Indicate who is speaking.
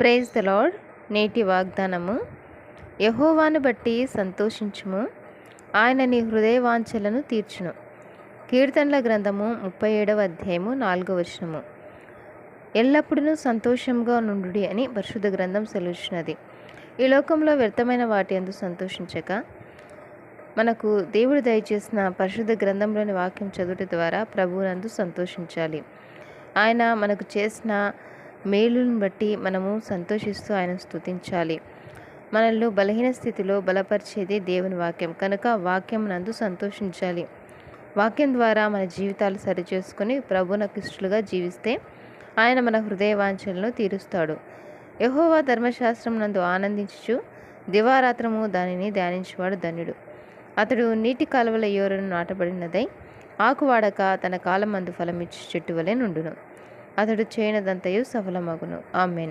Speaker 1: Praise the lord. నేటి వాగ్దానము. యహోవాను బట్టి సంతోషించుము. ఆయన నీ హృదయవాంఛలను తీర్చును. కీర్తనల గ్రంథము ముప్పై ఏడవ అధ్యాయము నాలుగవ వచనము. ఎల్లప్పుడూ సంతోషంగా నుండు అని పరిశుద్ధ గ్రంథం సెలవుచున్నది ఈ లోకంలో వ్యర్థమైన వాటి అందు సంతోషించక మనకు దేవుడు దయచేసిన పరిశుద్ధ గ్రంథంలోని వాక్యం చదువుట ద్వారా ప్రభువునందు సంతోషించాలి. ఆయన మనకు చేసిన మేలును బట్టి మనము సంతోషిస్తూ ఆయన స్తుతించాలి. మనల్ని బలహీన స్థితిలో బలపరిచేది దేవుని వాక్యం. కనుక వాక్యం నందు సంతోషించాలి. వాక్యం ద్వారా మన జీవితాలు సరిచేసుకొని ప్రభునకిష్టులుగా జీవిస్తే ఆయన మన హృదయ వాంఛలను తీరుస్తాడు. యహోవా ధర్మశాస్త్రం నందు ఆనందించుచు దివారాత్రము దానిని ధ్యానించేవాడు ధన్యుడు. అతడు నీటి కాలువల యోరను నాటబడినదై ఆకువాడక తన కాలమందు ఫలమిచ్చు చెట్టు వలె నుండును. అతడు చేయనదంతయు సఫలమగును. ఆమెన్.